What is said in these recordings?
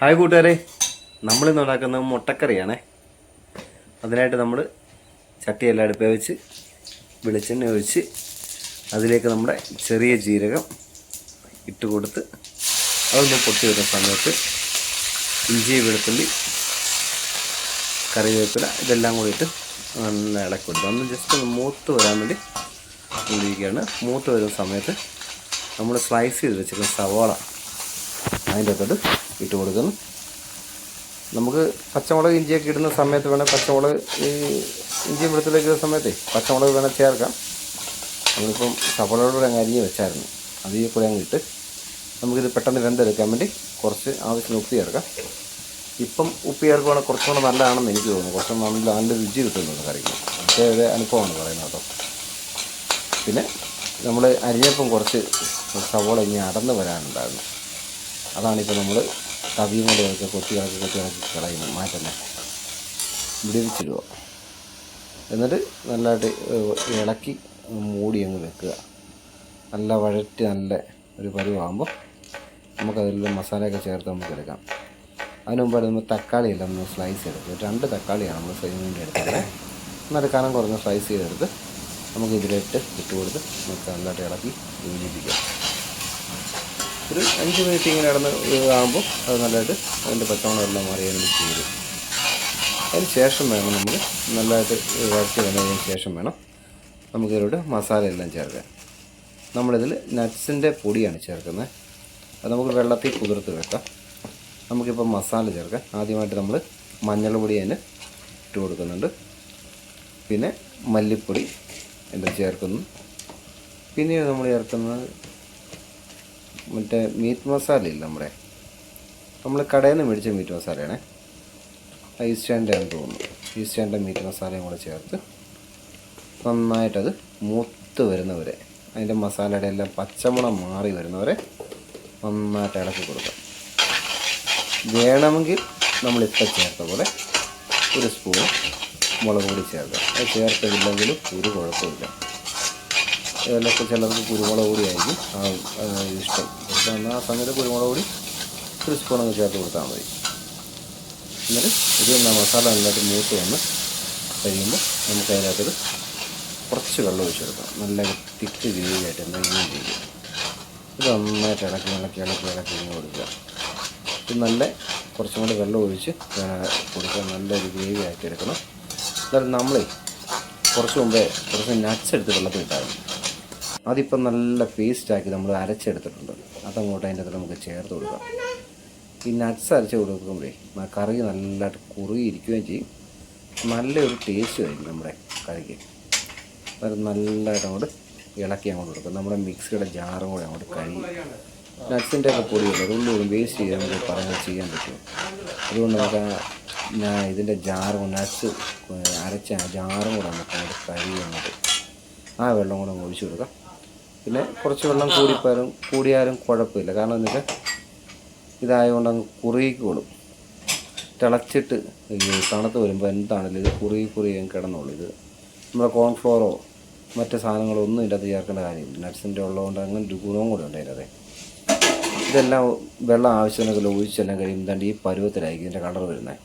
Hi കൂട്ടുകാരെ. നമ്മളിന്ന് ഉണ്ടാക്കുന്ന മുട്ടക്കറിയാണ്. അതിനായിട്ട് നമ്മൾ ചട്ടിയെല്ലാം അടുപ്പേ വെച്ച് വെളിച്ചെണ്ണ ഒഴിച്ച് അതിലേക്ക് നമ്മുടെ ചെറിയ ജീരകം ഇട്ട് കൊടുത്ത് അതൊന്ന് പൊട്ടി വരുന്ന സമയത്ത് ഇഞ്ചി വെളുത്തുള്ളി കറിവേപ്പില ഇതെല്ലാം കൂടി ഇട്ട് നല്ല ഇളക്കി കൊടുക്കുക. ഒന്ന് ജസ്റ്റ് മൂത്ത് വരാൻ വേണ്ടി ഇരിക്കുകയാണ്. മൂത്ത് വരുന്ന സമയത്ത് നമ്മൾ സ്ലൈസ് ചെയ്ത് വെച്ചിരിക്കുന്ന സവാള അതിന്റെ അകത്തോട്ട് ഇട്ട് കൊടുക്കുന്നു. നമുക്ക് പച്ചമുളക് ഇഞ്ചിയൊക്കെ ഇടുന്ന സമയത്ത് വേണേൽ പച്ചമുളക് ഈ ഇഞ്ചി വെളുത്തിലേക്ക് ഇടുന്ന സമയത്തേ പച്ചമുളക് വേണേൽ ചേർക്കാം. നമ്മളിപ്പം സവാളയോട് അങ്ങ് അരിഞ്ഞ് വെച്ചായിരുന്നു. അതിൽ കൂടെ അങ്ങ് ഇട്ട് നമുക്കിത് പെട്ടെന്ന് വെന്തെടുക്കാൻ വേണ്ടി കുറച്ച് ആവശ്യത്തിന് ഉപ്പ് ചേർക്കാം. ഇപ്പം ഉപ്പ് ചേർക്കുവാണെങ്കിൽ കുറച്ചുകൂടെ നല്ലതാണെന്ന് എനിക്ക് തോന്നുന്നു. കുറച്ചും നല്ല നല്ല രുചി കിട്ടുന്നുണ്ട് കറിക്ക്. പ്രത്യേക അനുഭവമാണ് പറയുന്നത് കേട്ടോ. പിന്നെ നമ്മൾ അരിഞ്ഞപ്പം കുറച്ച് സവോള ഇനി അടന്ന് വരാനുണ്ടായിരുന്നു. അതാണിപ്പോൾ നമ്മൾ തവിയും കൊണ്ട് കളിക്കുക കൊത്തി ഇളക്കി കൊത്തി കളക്കി കളയുന്നത് മാറ്റുന്നത് വിടിവിച്ചിടുക. എന്നിട്ട് നല്ലതായിട്ട് ഇളക്കി മൂടി അങ്ങ് വെക്കുക. നല്ല വഴറ്റി നല്ല ഒരു പരുവാകുമ്പോൾ നമുക്കതിൽ മസാലയൊക്കെ ചേർത്ത് നമുക്ക് എടുക്കാം. അതിന് മുമ്പ് നമ്മൾ തക്കാളി എല്ലാം ഒന്ന് സ്ലൈസ് ചെയ്തെടുക്കും രണ്ട് തക്കാളിയാണ് നമ്മൾ ഫ്രൈ വേണ്ടി എടുത്തത് എന്നിട്ട് കനം കുറഞ്ഞ സ്ലൈസ് ചെയ്തെടുത്ത് നമുക്ക് ഇതിലിട്ട് ഇട്ട് കൊടുത്ത് നമുക്ക് നല്ലതായിട്ട് ഇളക്കി യോജിപ്പിക്കാം. ഒരു അഞ്ച് മിനിറ്റ് ഇങ്ങനെ കിടന്ന് ആകുമ്പോൾ അത് നല്ലതായിട്ട് അതിന്റെ പച്ചമണം എല്ലാം മാറി അതിന് ശേഷം വേണം നമ്മൾ നല്ലതായിട്ട് വഴറ്റി വന്നതിന് ശേഷം വേണം നമുക്ക് ഇതിലൂടെ മസാല എല്ലാം ചേർക്കാൻ. നമ്മളിതിൽ നട്ട്സിന്റെ പൊടിയാണ് ചേർക്കുന്നത്. അത് നമുക്ക് വെള്ളത്തിൽ കുതിർത്ത് വെക്കാം. നമുക്കിപ്പോൾ മസാല ചേർക്കാം. ആദ്യമായിട്ട് നമ്മൾ മഞ്ഞൾ പൊടി അതിന് ഇട്ട് കൊടുക്കുന്നുണ്ട്. പിന്നെ മല്ലിപ്പൊടി എന്റെ ചേർക്കുന്നു. പിന്നീട് നമ്മൾ ചേർക്കുന്നത് മറ്റേ മീറ്റ് മസാല ഇല്ല നമ്മുടെ? നമ്മൾ കടയിൽ നിന്ന് മേടിച്ച മീറ്റ് മസാലയാണേ. ഈസ്റ്റാന്റെ ആണെന്ന് തോന്നുന്നു. ഈസ്റ്റാന്റെ മീറ്റ് മസാലയും കൂടെ ചേർത്ത് നന്നായിട്ടത് മൂത്ത് വരുന്നവരെ അതിന്റെ മസാലയുടെ എല്ലാം പച്ചമുളം മാറി വരുന്നവരെ നന്നായിട്ട് ഇളക്കി കൊടുക്കാം. വേണമെങ്കിൽ നമ്മളിപ്പോൾ ചേർത്ത പോലെ ഒരു സ്പൂൺ മുളക് പൊടി ചേർക്കാം. അത് ചേർത്തില്ലെങ്കിലും ഒരു കുഴപ്പമില്ല ഇതിലൊക്കെ ചിലർക്ക് കുരുമുളക് പൊടി ആയിരിക്കും. ഇഷ്ടം. പക്ഷേ എന്നാൽ ആ സമയത്ത് കുരുമുളക് പൊടി ഒരു അങ്ങ് ചേർത്ത് കൊടുത്താൽ മതി. എന്നിട്ട് ഇത് മസാല നല്ലതായിട്ട് മൂത്ത് വന്ന് കഴിയുമ്പോൾ നമുക്ക് അതിനകത്തൊരു കുറച്ച് വെള്ളം ഒഴിച്ചെടുക്കാം നല്ല തിക്ക് ഗ്രേവിയായിട്ട് എന്തെങ്കിലും ചെയ്യും ഇത് നന്നായിട്ട് ഇളക്കി ഇളക്കി ഇളക്കി ഇളക്കി ഇങ്ങനെ കൊടുക്കുക. ഇത് നല്ല കുറച്ചും കൂടി വെള്ളം ഒഴിച്ച് കൊടുക്കുക. നല്ലൊരു ഗ്രേവി ആക്കി എടുക്കണം. എന്നാലും നമ്മളേ കുറച്ച് മുമ്പേ കുറച്ച് നട്ട്സ് എടുത്ത് വെള്ളത്തിൽ ഇട്ടായിരുന്നു അതിപ്പം നല്ല പേസ്റ്റാക്കി നമ്മൾ അരച്ചെടുത്തിട്ടുണ്ട്. അതങ്ങോട്ട് അതിന്റെ അകത്ത് നമുക്ക് ചേർത്ത് കൊടുക്കാം. ഈ നട്ട്സ് അരച്ച് കൊടുക്കുമ്പോഴേ കറി നല്ലതായിട്ട് കുറുകിയിരിക്കുകയും ചെയ്യും. നല്ലൊരു ടേസ്റ്റ് വരും നമ്മുടെ കറിക്ക്. അത് നല്ലതായിട്ട് അങ്ങോട്ട് ഇളക്കി അങ്ങോട്ട് കൊടുക്കും. നമ്മുടെ മിക്സിയുടെ ജാറും കൂടെ അങ്ങോട്ട് കഴുകി. നട്ട്സിന്റെ ഒക്കെ പൊടിയല്ലേ അതൊന്നും വേസ്റ്റ് ചെയ്യാൻ നമുക്ക് പറഞ്ഞാൽ ചെയ്യാൻ പറ്റും. അതുകൊണ്ട് നമുക്ക് ഞാൻ ഇതിന്റെ ജാറും നട്ട്സ് അരച്ച ജാറും കൂടെ നമുക്ക് അങ്ങോട്ട് കഴുകി അങ്ങോട്ട് ആ വെള്ളം കൂടെ ഒഴിച്ചു കൊടുക്കാം. പിന്നെ കുറച്ച് വെള്ളം കൂടിപ്പോയാലും കൂടിയാലും കുഴപ്പമില്ല. കാരണം എന്ന് ഇതായതുകൊണ്ട് അങ്ങ് കുറുകിക്കോളും. തിളച്ചിട്ട് തണുത്ത് വരുമ്പോൾ എന്താണെങ്കിലും ഇത്? കുറുകി കുറുകി കിടന്നുള്ളൂ കിടന്നോളൂ ഇത്. നമ്മുടെ കോൺഫ്ലോറോ മറ്റ് സാധനങ്ങളോ ഒന്നും ഇതിന്റെ ചേർക്കേണ്ട കാര്യമില്ല. നട്ട്സിന്റെ ഉള്ളതുകൊണ്ട് അങ്ങനെ ഒരു ഗുണവും കൂടെ ഉണ്ട് ഇതെല്ലാം വെള്ളം ആവശ്യത്തിനൊക്കെ ഒഴിച്ചെല്ലാം കഴിയുമ്പോൾ ദാണ്ട് ഈ പരുവത്തിലായിരിക്കും ഇതിന്റെ കളർ വരുന്നത്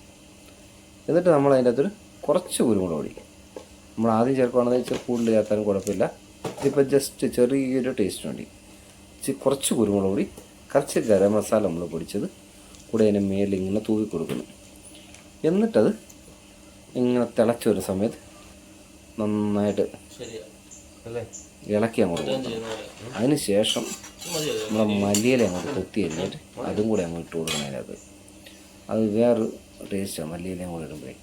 എന്നിട്ട് നമ്മൾ അതിന്റെ അകത്തൊരു കുറച്ച് കുരുമുളക് പൊടി. നമ്മൾ ആദ്യം ചേർക്കുകയാണെന്ന് വെച്ചാൽ കൂടുതൽ ചേർത്താലും കുഴപ്പമില്ല. ഇതിപ്പോൾ ജസ്റ്റ് ചെറിയൊരു ടേസ്റ്റ് വേണ്ടി. ഇച്ചിരി കുറച്ച് കുരുമുളക് പൊടി കുറച്ച് ഗരം മസാല നമ്മൾ പൊടിച്ചത് കൂടെ അതിന് മേലിൽ ഇങ്ങനെ തൂവി കൊടുക്കുന്നു. എന്നിട്ടത് ഇങ്ങനെ തിളച്ച ഒരു സമയത്ത് നന്നായിട്ട് ഇളക്കി അങ്ങോട്ട് കൊടുക്കണം. അതിന് ശേഷം നമ്മളെ മല്ലിയില അങ്ങോട്ട് കൊത്തി കഴിഞ്ഞിട്ട് അതും കൂടെ അങ്ങോട്ട് ഇട്ട് കൊടുക്കണം അതിനകത്ത്. അത് വേറൊരു ടേസ്റ്റാണ് മല്ലിയിലയും കൂടെ ഇടുമ്പോഴേ.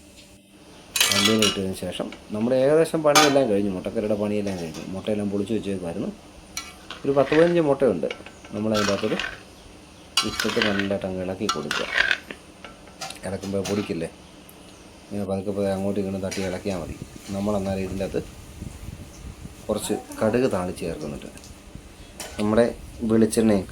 മല്ലിയില ഇട്ടതിന് ശേഷം നമ്മുടെ ഏകദേശം പണിയെല്ലാം കഴിഞ്ഞു. മുട്ടക്കരയുടെ പണിയെല്ലാം കഴിഞ്ഞു. മുട്ടയെല്ലാം പൊളിച്ച് വെച്ചേക്കുമായിരുന്നു ഒരു പത്ത് പതിനഞ്ച് മുട്ടയുണ്ട്. നമ്മളതിന്റെ അകത്തൊരു ഇട്ടിട്ട് നല്ലതായിട്ട് അങ്ങ് ഇളക്കി കൊടുക്കുക. ഇളക്കുമ്പോൾ പൊടിക്കില്ലേ? ഇങ്ങനെ പതുക്കെ പതുക്കെ അങ്ങോട്ടും ഇങ്ങോട്ടും തട്ടി ഇളക്കിയാൽ മതി. നമ്മളെന്നാലും ഇതിന്റെ അകത്ത് കുറച്ച് കടുക് താളിച്ച് ചേർക്കുന്നുണ്ട്. നമ്മുടെ വെളിച്ചെണ്ണയും